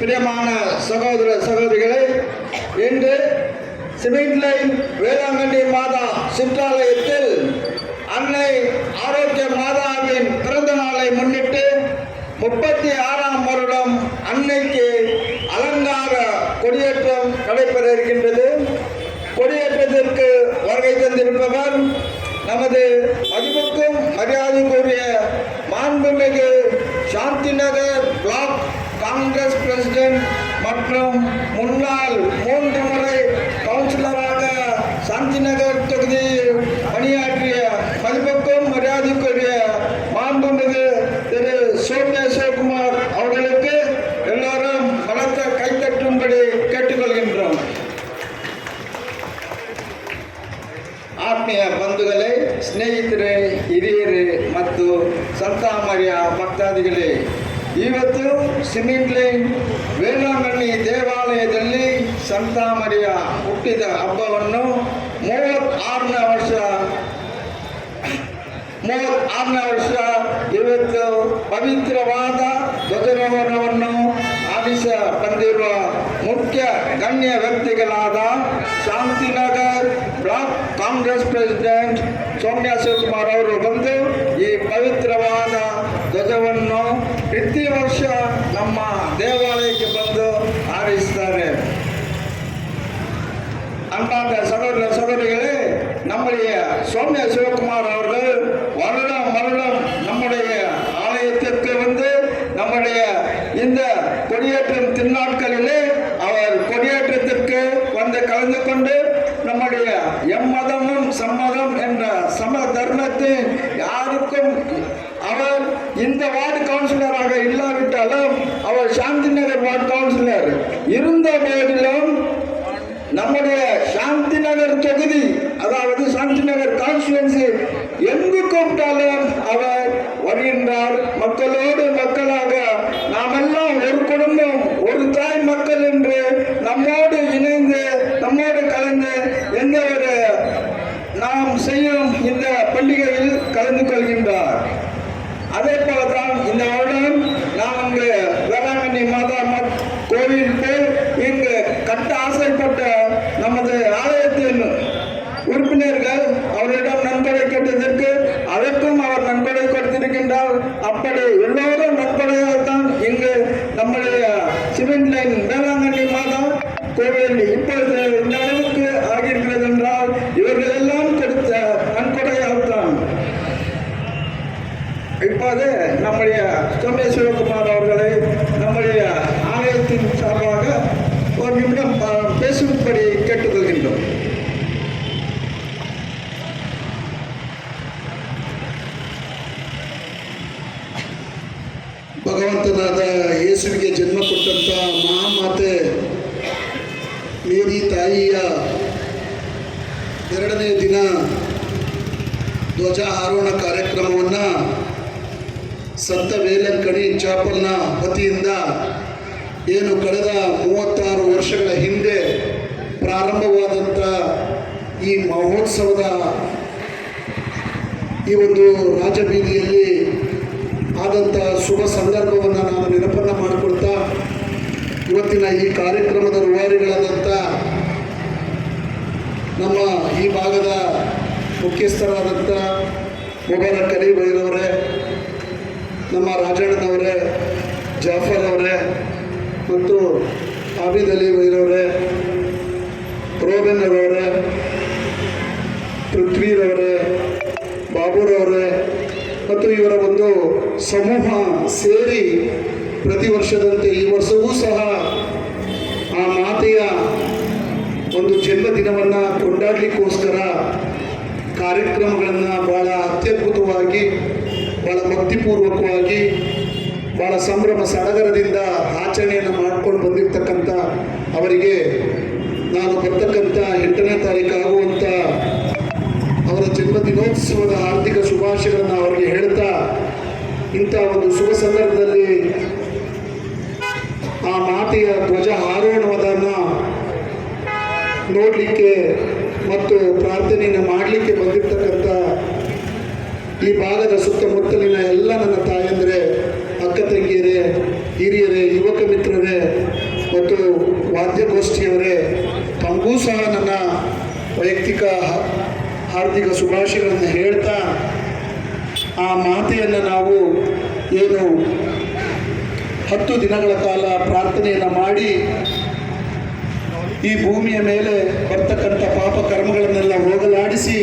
பிரியமான சகோதர சகோதரிகளை இன்று சிமெண்ட் லைன் வேளாங்கண்ணி மாதா சிற்றாலயத்தில் அன்னை ஆரோக்கிய மாதாவின் பிறந்த நாளை முன்னிட்டு முப்பத்தி ஆறாம் வருடம் அன்னைக்கு அலங்கார கொடியேற்றம் நடைபெற இருக்கின்றது. கொடியேற்றத்திற்கு வருகை தந்திருப்பவர் நமது மதிப்புக்கும் மரியாதைக்குரிய மாண்புமிகு சாந்தி நகர் பிளாக் காங்கிரஸ் பிரசிடென்ட் மற்றும் முன்னாள் மூன்று முறை கவுன்சிலராக சாந்தி நகர் தொகுதியில் பணியாற்றிய மதிப்புக்கும் மரியாதைக்குரிய மாண்புமிகு திரு சோமியா சிவகுமார் அவர்களுக்கு எல்லோரும் பலத்த கைத்தட்டும்படி கேட்டுக்கொள்கின்றோம் ಆತ್ಮೀಯ ಬಂಧುಗಳೇ ಸ್ನೇಹಿತರೆ ಹಿರಿಯರೇ ಮತ್ತು ಸಂತಾಮರ್ಯ ಭಕ್ತಾದಿಗಳೇ ಇವತ್ತು ಸಿಮೆಂಟ್ ಲೈನ್ ವೇಲಾಂಗಣ್ಣಿ ದೇವಾಲಯದಲ್ಲಿ ಸಂತಾಮರಿಯ ಹುಟ್ಟಿದ ಹಬ್ಬವನ್ನು ಮೂವತ್ತಾರನೇ ವರ್ಷ ಮೂವತ್ತಾರನೇ ವರ್ಷ ಇವತ್ತು ಪವಿತ್ರವಾದ ಧ್ವಜಾರೋಹಣವನ್ನು ಆಲಿಸ ಬಂದಿರುವ ಮುಖ್ಯ ಗಣ್ಯ ವ್ಯಕ್ತಿಗಳಾದ ಶಾಂತಿನಗರ್ ಬ್ಲಾಕ್ ಕಾಂಗ್ರೆಸ್ ಪ್ರೆಸಿಡೆಂಟ್ ಸೌಮ್ಯ ಶಿವಕುಮಾರ್ ಅವರು ಬಂದು ಈ ಪವಿತ್ರವಾದ ಧ್ವಜವನ್ನು ಪ್ರತಿ ವರ್ಷ ನಮ್ಮ ದೇವಾಲಯಕ್ಕೆ ಬಂದು ಹಾರಿಸ್ತಾರೆ அன்பார்ந்த சகோதர சகோதரிகளே நம்முடைய சௌமிய சிவகுமார் அவர்கள் வருடம் வருடம் நம்முடைய ஆலயத்திற்கு வந்து நம்முடைய இந்த கொடியேற்றம் திருநாட்களிலே அவர் கொடியேற்றத்திற்கு வந்து கலந்து கொண்டு நம்முடைய எம்மதமும் சம்மதம் என்ற சம தர்மத்தை মানুষেরা ಏನು ಕಳೆದ ಮೂವತ್ತಾರು ವರ್ಷಗಳ ಹಿಂದೆ ಪ್ರಾರಂಭವಾದಂಥ ಈ ಮಹೋತ್ಸವದ ಈ ಒಂದು ರಾಜಬೀದಿಯಲ್ಲಿ ಆದಂಥ ಶುಭ ಸಂದರ್ಭವನ್ನು ನಾನು ನೆನಪನ್ನು ಮಾಡಿಕೊಳ್ತಾ ಇವತ್ತಿನ ಈ ಕಾರ್ಯಕ್ರಮದ ರೂವಾರಿಗಳಾದಂಥ ನಮ್ಮ ಈ ಭಾಗದ ಮುಖ್ಯಸ್ಥರಾದಂಥ ಮೊಬೈಲ ಅಲಿ ಬೈರವರೇ, ನಮ್ಮ ರಾಜಣ್ಣನವರೇ, ಜಾಫರ್ ಅವರೇ ಮತ್ತು ಆಬಿದ್ ಅಲಿ ಬೈರವರೇ ರೋಬನ್ ಅವರೇ ಪೃಥ್ವಿರವರೇ, ಬಾಬುರವರೇ, ಮತ್ತು ಇವರ ಒಂದು ಸಮೂಹ ಸೇರಿ ಪ್ರತಿ ವರ್ಷದಂತೆ ಈ ವರ್ಷವೂ ಸಹ ಆ ಮಾತೆಯ ಒಂದು ಜನ್ಮದಿನವನ್ನು ಕೊಂಡಾಡಲಿಕ್ಕೋಸ್ಕರ ಕಾರ್ಯಕ್ರಮಗಳನ್ನು ಭಾಳ ಅತ್ಯದ್ಭುತವಾಗಿ ಭಾಳ ಭಕ್ತಿಪೂರ್ವಕವಾಗಿ ಭಾಳ ಸಂಭ್ರಮ ಸಡಗರದಿಂದ ಆಚರಣೆಯನ್ನು ಮಾಡ್ಕೊಂಡು ಬಂದಿರ್ತಕ್ಕಂಥ ಅವರಿಗೆ ನಾನು ಬರ್ತಕ್ಕಂಥ ಎಂಟನೇ ತಾರೀಕು ಆಗುವಂಥ ಅವರ ಜನ್ಮದಿನೋತ್ಸವದ ಆರ್ಥಿಕ ಶುಭಾಶಯಗಳನ್ನು ಅವರಿಗೆ ಹೇಳ್ತಾ ಇಂಥ ಒಂದು ಶುಭ ಸಂದರ್ಭದಲ್ಲಿ ಆ ಮಾತೆಯ ಧ್ವಜ ಆರೋಹಣವನ್ನು ನೋಡಲಿಕ್ಕೆ ಮತ್ತು ಪ್ರಾರ್ಥನೆಯನ್ನು ಮಾಡಲಿಕ್ಕೆ ಬಂದಿರತಕ್ಕಂಥ ಈ ಭಾಗದ ಸುತ್ತಮುತ್ತಲಿನ ಎಲ್ಲ ನನ್ನ ತಾಯಂದರೆ ಅಕ್ಕ ತಂಗಿಯರೇ ಹಿರಿಯರೇ, ಯುವಕ ಮಿತ್ರರೇ, ಮತ್ತು ವಾದ್ಯಗೋಷ್ಠಿಯವರೇ, ತಮಗೂ ಸಹ ನನ್ನ ವೈಯಕ್ತಿಕ ಹಾರ್ದಿಕ ಶುಭಾಶಯಗಳನ್ನು ಹೇಳ್ತಾ ಆ ಮಾತೆಯನ್ನು ನಾವು ಏನು ಹತ್ತು ದಿನಗಳ ಕಾಲ ಪ್ರಾರ್ಥನೆಯನ್ನು ಮಾಡಿ ಈ ಭೂಮಿಯ ಮೇಲೆ ಬರ್ತಕ್ಕಂಥ ಪಾಪ ಕರ್ಮಗಳನ್ನೆಲ್ಲ ಹೋಗಲಾಡಿಸಿ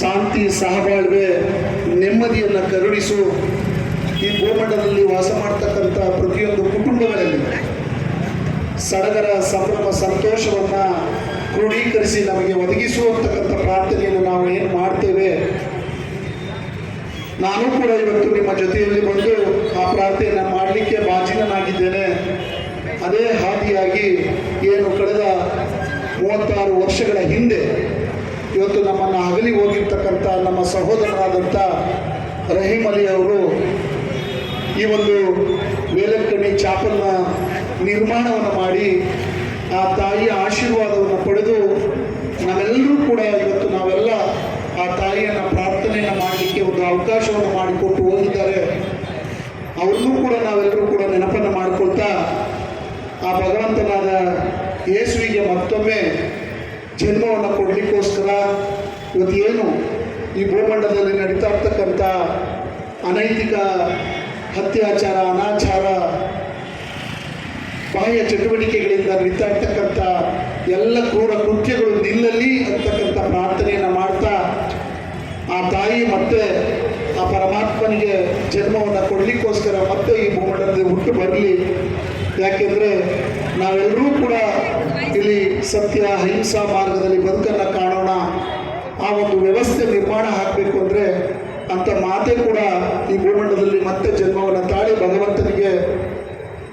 ಶಾಂತಿ, ಸಹಬಾಳ್ವೆ, ನೆಮ್ಮದಿಯನ್ನು ಕರುಣಿಸು ಈ ಭೂಮಂಡಲದಲ್ಲಿ ವಾಸ ಮಾಡ್ತಕ್ಕಂಥ ಪ್ರತಿಯೊಂದು ಕುಟುಂಬಗಳಲ್ಲಿ ಸಡಗರ ಸಂಭ್ರಮ ಸಂತೋಷವನ್ನು ಕ್ರೋಢೀಕರಿಸಿ ನಮಗೆ ಒದಗಿಸುವಂತಕ್ಕಂಥ ಪ್ರಾರ್ಥನೆಯನ್ನು ನಾವು ಏನು ಮಾಡ್ತೇವೆ? ನಾನು ಕೂಡ ಇವತ್ತು ನಿಮ್ಮ ಜೊತೆಯಲ್ಲಿ ಬಂದು ಆ ಪ್ರಾರ್ಥನೆಯನ್ನು ಮಾಡಲಿಕ್ಕೆ ಬಾಜಿನನಾಗಿದ್ದೇನೆ. ಅದೇ ಹಾದಿಯಾಗಿ ಏನು ಕಳೆದ ಮೂವತ್ತಾರು ವರ್ಷಗಳ ಹಿಂದೆ ಇವತ್ತು ನಮ್ಮನ್ನು ಅಗಲಿ ಹೋಗಿರ್ತಕ್ಕಂಥ ನಮ್ಮ ಸಹೋದರರಾದಂಥ ರಹೀಮ್ ಅಲಿ ಅವರು ಈ ಒಂದು ವೇಲಕ್ಕಣಿ ಚಾಪಲ್ನ ನಿರ್ಮಾಣವನ್ನು ಮಾಡಿ ಆ ತಾಯಿಯ ಆಶೀರ್ವಾದವನ್ನು ಪಡೆದು ನಾವೆಲ್ಲರೂ ಕೂಡ ಇವತ್ತು ನಾವೆಲ್ಲ ಆ ತಾಯಿಯನ್ನು ಪ್ರಾರ್ಥನೆಯನ್ನು ಮಾಡಲಿಕ್ಕೆ ಒಂದು ಅವಕಾಶವನ್ನು ಮಾಡಿಕೊಟ್ಟು ಹೋಗಿದ್ದಾರೆ. ಅವ್ರನ್ನೂ ಕೂಡ ನಾವೆಲ್ಲರೂ ಕೂಡ ನೆನಪನ್ನು ಮಾಡಿಕೊಳ್ತಾ ಆ ಭಗವಂತನಾದ ಯೇಸುವಿಗೆ ಮತ್ತೊಮ್ಮೆ ಜನ್ಮವನ್ನು ಕೊಡಲಿಕ್ಕೋಸ್ಕರ ಇವತ್ತು ಏನು ಈ ಭೂಮಂಡಲದಲ್ಲಿ ನಡೀತಾ ಇರ್ತಕ್ಕಂಥ ಅನೈತಿಕ ಅತ್ಯಾಚಾರ ಅನಾಚಾರ, ಬಾಹ್ಯ ಚಟುವಟಿಕೆಗಳಿಂದ ನಡೀತಾ ಎಲ್ಲ ಕ್ರೂರ ಕೃತ್ಯಗಳು ನಿಲ್ಲಲಿ ಅಂತಕ್ಕಂಥ ಪ್ರಾರ್ಥನೆಯನ್ನು ಮಾಡ್ತಾ ಆ ತಾಯಿ ಮತ್ತೆ ಆ ಪರಮಾತ್ಮನಿಗೆ ಜನ್ಮವನ್ನು ಕೊಡಲಿಕ್ಕೋಸ್ಕರ ಮತ್ತೆ ಈ ಭೂಮಂಡಲದಲ್ಲಿ ಹುಟ್ಟು ಬರಲಿ. ಯಾಕೆಂದರೆ ನಾವೆಲ್ಲರೂ ಕೂಡ ಇಲ್ಲಿ ಸತ್ಯ, ಅಹಿಂಸಾ ಮಾರ್ಗದಲ್ಲಿ ಬದುಕನ್ನು ಕಾಣೋಣ. ಆ ಒಂದು ವ್ಯವಸ್ಥೆ ನಿರ್ಮಾಣ ಆಗಬೇಕು ಅಂದರೆ ಅಂಥ ಮಾತೆ ಕೂಡ ಈ ಭೂಮಂಡಲದಲ್ಲಿ ಮತ್ತೆ ಜನ್ಮವನ್ನು ತಾಳಿ ಭಗವಂತನಿಗೆ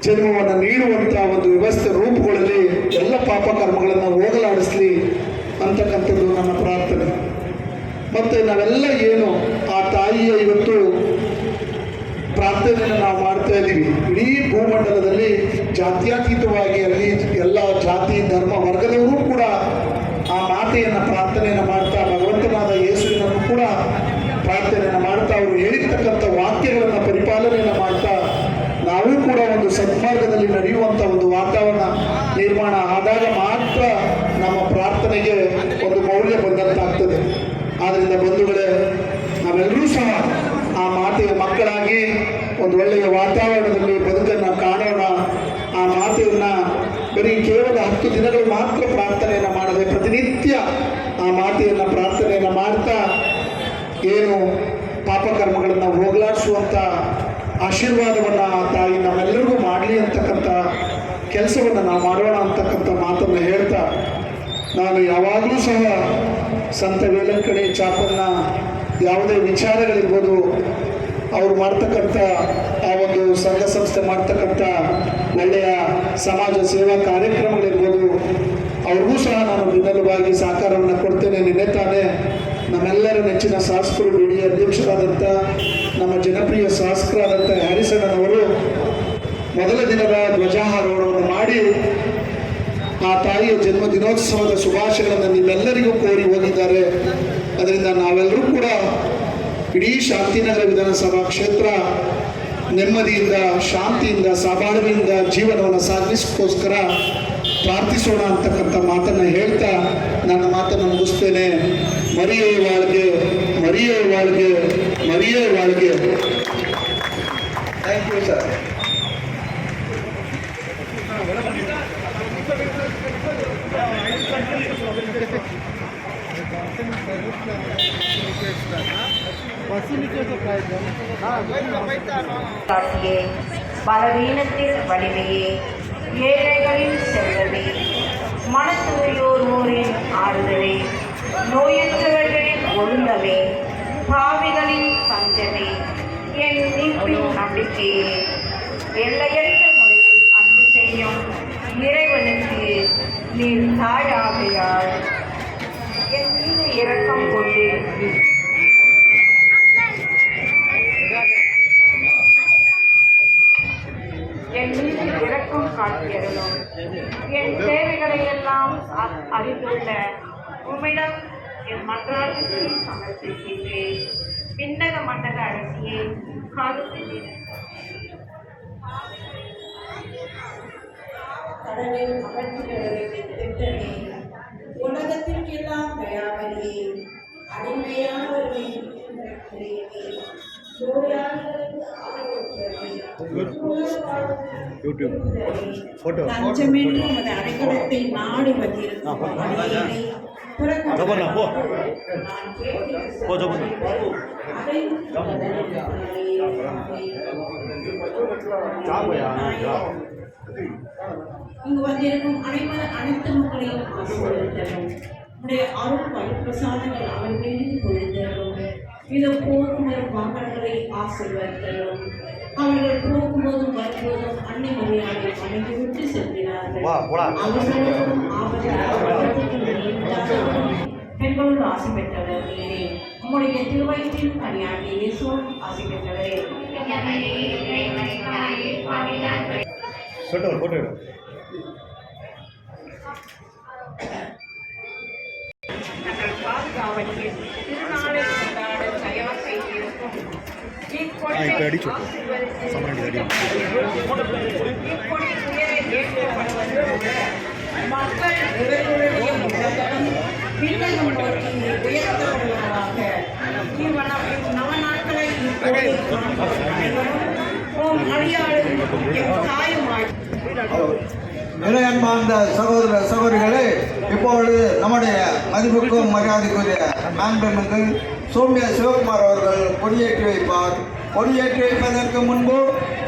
ಜನ್ಮವನ್ನು ನೀಡುವಂಥ ಒಂದು ವ್ಯವಸ್ಥೆ ರೂಪುಗಳಲ್ಲಿ ಎಲ್ಲ ಪಾಪ ಕರ್ಮಗಳನ್ನು ಹೋಗಲಾಡಿಸ್ಲಿ ಅಂತಕ್ಕಂಥದ್ದು ನನ್ನ ಪ್ರಾರ್ಥನೆ. ಮತ್ತು ನಾವೆಲ್ಲ ಏನು ಆ ತಾಯಿಯ ಇವತ್ತು ಪ್ರಾರ್ಥನೆಯನ್ನು ನಾವು ಮಾಡ್ತಾ ಇದ್ದೀವಿ. ಇಡೀ ಭೂಮಂಡಲದಲ್ಲಿ ಜಾತ್ಯತೀತವಾಗಿ ಅಲ್ಲಿ ಎಲ್ಲ ಜಾತಿ, ಧರ್ಮ, ವರ್ಗದವರು ಕೂಡ ಆ ಮಾತೆಯನ್ನು ಪ್ರಾರ್ಥನೆಯನ್ನು ಮಾಡ್ತಾ ಭಗವಂತನಾದ ಯೇಸುವಿನನ್ನು ಕೂಡ ಪ್ರಾರ್ಥನೆಯನ್ನು ಮಾಡ್ತಾ ಅವರು ಹೇಳಿರ್ತಕ್ಕಂಥ ವಾಕ್ಯಗಳನ್ನು ಪರಿಪಾಲನೆಯನ್ನು ಮಾಡ್ತಾ ನಾವು ಕೂಡ ಒಂದು ಸನ್ಮಾರ್ಗದಲ್ಲಿ ನಡೆಯುವಂಥ ಒಂದು ವಾತಾವರಣ ನಿರ್ಮಾಣ ಆದಾಗ ಮಾತ್ರ ನಮ್ಮ ಪ್ರಾರ್ಥನೆಗೆ ಒಂದು ಮೌಲ್ಯ ಬಂದಂತಾಗ್ತದೆ ಆದ್ದರಿಂದ ಬಂಧುಗಳೇ, ನಾವೆಲ್ಲರೂ ಸಹ ಆ ಮಾತೆಯ ಮಕ್ಕಳಾಗಿ ಒಂದು ಒಳ್ಳೆಯ ವಾತಾವರಣದಲ್ಲಿ ಬದುಕನ್ನು ಕಾಣೋಣ. ಆ ಮಾತೆಯನ್ನು ಬರೀ ಕೇವಲ ಹತ್ತು ದಿನಗಳು ಮಾತ್ರ ಪ್ರಾರ್ಥನೆಯನ್ನು ಮಾಡದೆ ಪ್ರತಿನಿತ್ಯ ಆ ಮಾತೆಯನ್ನು ಪ್ರಾರ್ಥನೆಯನ್ನು ಮಾಡ್ತಾ ಏನು ಪಾಪಕರ್ಮಗಳನ್ನು ಹೋಗಲಾಡಿಸುವಂಥ ಆಶೀರ್ವಾದವನ್ನು ಆ ತಾಯಿ ನಾವೆಲ್ಲರಿಗೂ ಮಾಡಲಿ ಅಂತಕ್ಕಂಥ ಕೆಲಸವನ್ನು ನಾವು ಮಾಡೋಣ ಅಂತಕ್ಕಂಥ ಮಾತನ್ನು ಹೇಳ್ತಾ ನಾನು ಯಾವಾಗಲೂ ಸಹ ಸಂತ ವೇಲಂಕಣಿ ಚಾಪನ್ನ ಯಾವುದೇ ವಿಚಾರಗಳಿರ್ಬೋದು, ಅವ್ರು ಮಾಡ್ತಕ್ಕಂಥ ಆ ಒಂದು ಸಂಘ ಸಂಸ್ಥೆ ಮಾಡ್ತಕ್ಕಂಥ ಒಳ್ಳೆಯ ಸಮಾಜ ಸೇವಾ ಕಾರ್ಯಕ್ರಮಗಳಿರ್ಬೋದು, ಅವ್ರಿಗೂ ಸಹ ನಾನು ಬೆನ್ನೆಲುಬಾಗಿ ಸಹಕಾರವನ್ನು ಕೊಡ್ತೇನೆ. ನಿನ್ನೆ ತಾನೇ ನಮ್ಮೆಲ್ಲರ ನೆಚ್ಚಿನ ಶಾಸಕರು ಬಿಡಿ ಅಧ್ಯಕ್ಷರಾದಂಥ ನಮ್ಮ ಜನಪ್ರಿಯ ಶಾಸಕರಾದಂಥ ಹ್ಯಾರಿಸಣ್ಣನವರು ಮೊದಲ ದಿನದ ಧ್ವಜಾರೋಹಣವನ್ನು ಮಾಡಿ ಆ ತಾಯಿಯ ಜನ್ಮ ದಿನೋತ್ಸವದ ಶುಭಾಶಯಗಳನ್ನು ನಿಮ್ಮೆಲ್ಲರಿಗೂ ಕೋರಿ ಹೋಗಿದ್ದಾರೆ. ಅದರಿಂದ ನಾವೆಲ್ಲರೂ ಕೂಡ ಇಡೀ ಶಾಂತಿನಗರ ವಿಧಾನಸಭಾ ಕ್ಷೇತ್ರ ನೆಮ್ಮದಿಯಿಂದ, ಶಾಂತಿಯಿಂದ ಸಬಾಳ್ವೆಯಿಂದ ಜೀವನವನ್ನು ಸಾಧಿಸೋಸ್ಕರ ಪ್ರಾರ್ಥಿಸೋಣ ಅಂತಕ್ಕಂಥ ಮಾತನ್ನು ಹೇಳ್ತಾ ನನ್ನ ಮಾತನ್ನು ಮುಗಿಸ್ತೇನೆ. ಮರಿಯೇ ವಾಳ್ಗೆ ಮರಿಯೇ ವಾಳ್ಗೆ ಮರಿಯೇ ವಾಳ್ಗೆ ಥ್ಯಾಂಕ್ ಯು ಸರ್ காட்டியே பலவீனத்தில் வலிமையே ஏழைகளின் செல்வமே. மனத்துறையோர் ஆறுதலே. நோயற்றவர்களின் ஒழுங்கமே. பாவிகளின் பஞ்சமே. என் நீப்பின் நம்பிக்கையே. எல்லையற்ற முறையில் அன்பு செய்யும் இறைவனுக்கு நீர் தாயாகையால் என் மீது இரக்கம் கொண்டு கடலில் அகற்றுகிறவரை திட்டமே உலகத்திற்கெல்லாம் தயாவதியே அடிமையானவர்களின் நாடி வந்திருக்கும் புறக்கணித்து போ. போ. அதை இங்கு வந்திருக்கும் அனைவர் அனைத்து மக்களையும் ஆசீர்வதித்தரும் உடைய அருள் பரிப்பிரசாதங்கள் அவர் மீது பொழுதரும் இது போகும் வரும் வாகனங்களை ஆசீர்வதித்தரும் அவர்கள் போகும்போதும் வரும்போதும் அன்னை மரியாதை வணங்கி விட்டு செல்கிறார்கள். அவர்களும் ஆபத்து பெண்களுள் ஆசை பெற்றவர்களே உங்களுடைய திருவயத்தின் கனியாகி இயேசுவும் ஆசை பெற்றவரே. போட்டு தங்கள் பாதுகாவலில் ஆசீர்வதித்து மக்கள் இவர்களுடைய பின்னகம் நோக்கி நவ நாட்களை அடியாளும் தாயுமாய். இறை அன்பார்ந்த சகோதர சகோதரிகளே இப்பொழுது நம்முடைய மதிப்புக்கும் மரியாதைக்குரிய மேம்பெண்ணுக்கு சோமியா சிவகுமார் அவர்கள் கொடியேற்றி வைப்பார். கொடியேற்றி வைப்பதற்கு முன்பு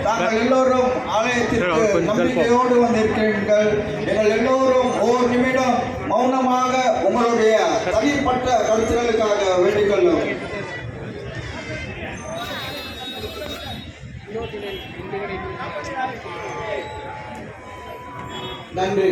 தாங்கள் எல்லோரும் ஆலயத்திற்கு நம்பிக்கையோடு வந்திருக்கிறீர்கள். எங்கள் எல்லோரும் ஓர் நிமிடம் மௌனமாக உங்களுடைய தனிப்பட்ட கருத்துக்களுக்காக வேண்டிக் கொள்ளும். நன்றி.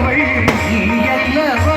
Yalvarırım, niyetler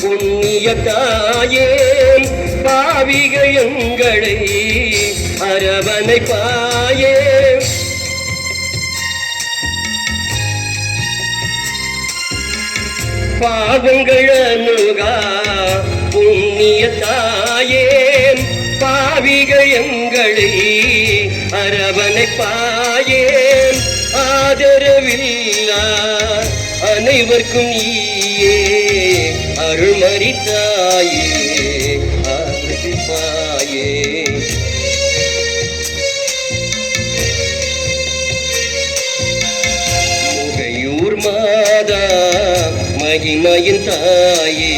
புண்ணிய தாயே பாவிகயங்களை அரவணை பாயே பாவங்கள் அணுகா புண்ணிய தாயே பாவிகயங்களை அரவணை பாயே ஆதரவில்லா அனைவருக்கும் நீயே அருள்மறி தாயே அருள்பாயே முகையூர் மாதா மகிமையின் தாயே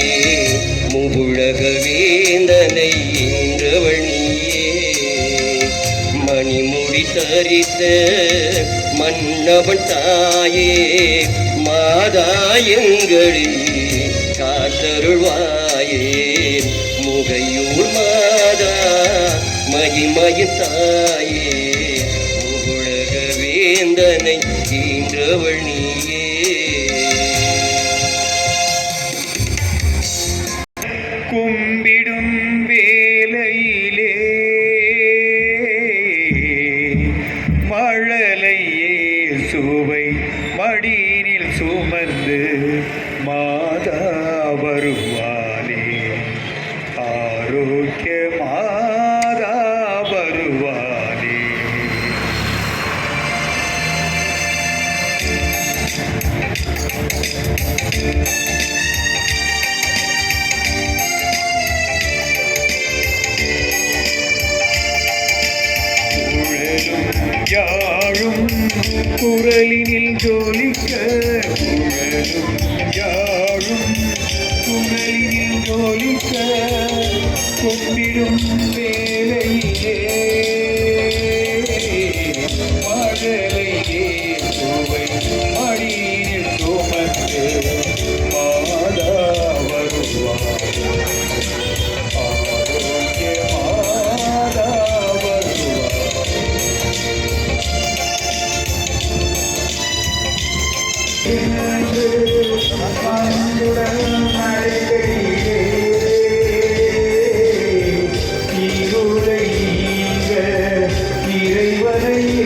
முகுழக வேந்தனை இன்றவள் மணிமுடி தரித்த மன்னவன் தாயே மாதா எங்களில் காத்தருள்வாயே முகையூர் மாதா மகிமையின் தாயே. உலக வேந்தனை ஈன்றவள் நீயே. Hey.